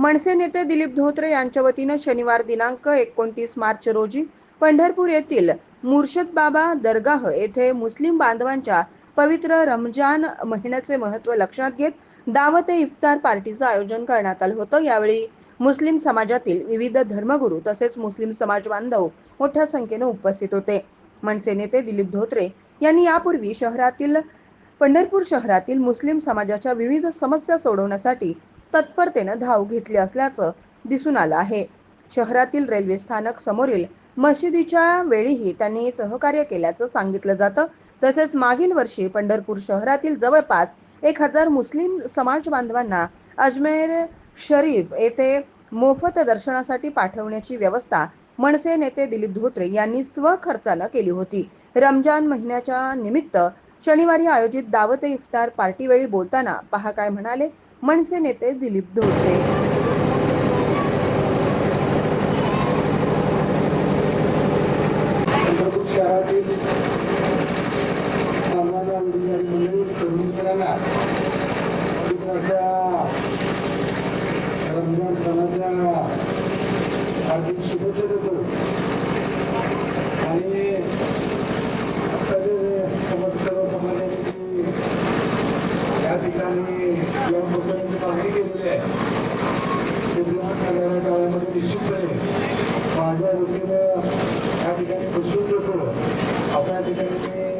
मनसे नेते दिलीप धोत्रे यांच्या वतीनं शनिवार दिनांक एकोणतीस मार्च रोजी पंढरपूर येथील मुर्शद बाबा दरगाह येथे मुस्लिम बांधवांच्या पवित्र रमजान महिन्याचे महत्त्व लक्षात घेत दावत ए इफ्तार पार्टीचं आयोजन करण्यात आलं होतं. यावेळी मुस्लिम समाजातील विविध धर्मगुरू तसेच मुस्लिम समाज बांधव मोठ्या संख्येने उपस्थित होते. मनसे नेते दिलीप धोत्रे यांनी यापूर्वी शहरातील पंढरपूर शहरातील मुस्लिम समाजाच्या विविध समस्या सोडवण्यासाठी तत्परतेनं धाव घेतली असल्याचं दिसून आलं आहे. शहरातील रेल्वे स्थानक समोरील मशिदीच्या वेळीही त्यांनी सहकार्य केल्याचं सांगितलं जातं. तसेच मागील वर्षी पंढरपूर शहरातील जवळपास एक हजार मुस्लिम समाज बांधवांना अजमेर शरीफ येथे मोफत दर्शनासाठी पाठवण्याची व्यवस्था मनसे नेते दिलीप धोत्रे यांनी स्वखर्चानं केली होती. रमजान महिन्याच्या निमित्त शनिवारी आयोजित दावत इफ्तार पार्टीवेळी बोलताना पहा काय म्हणाले मनसे नेते दिलीप धोत्रे. शुभेच्छा देतो आणि निश्चितपणे माझ्या वतीनं या ठिकाणी बसून देतो आपल्या ठिकाणी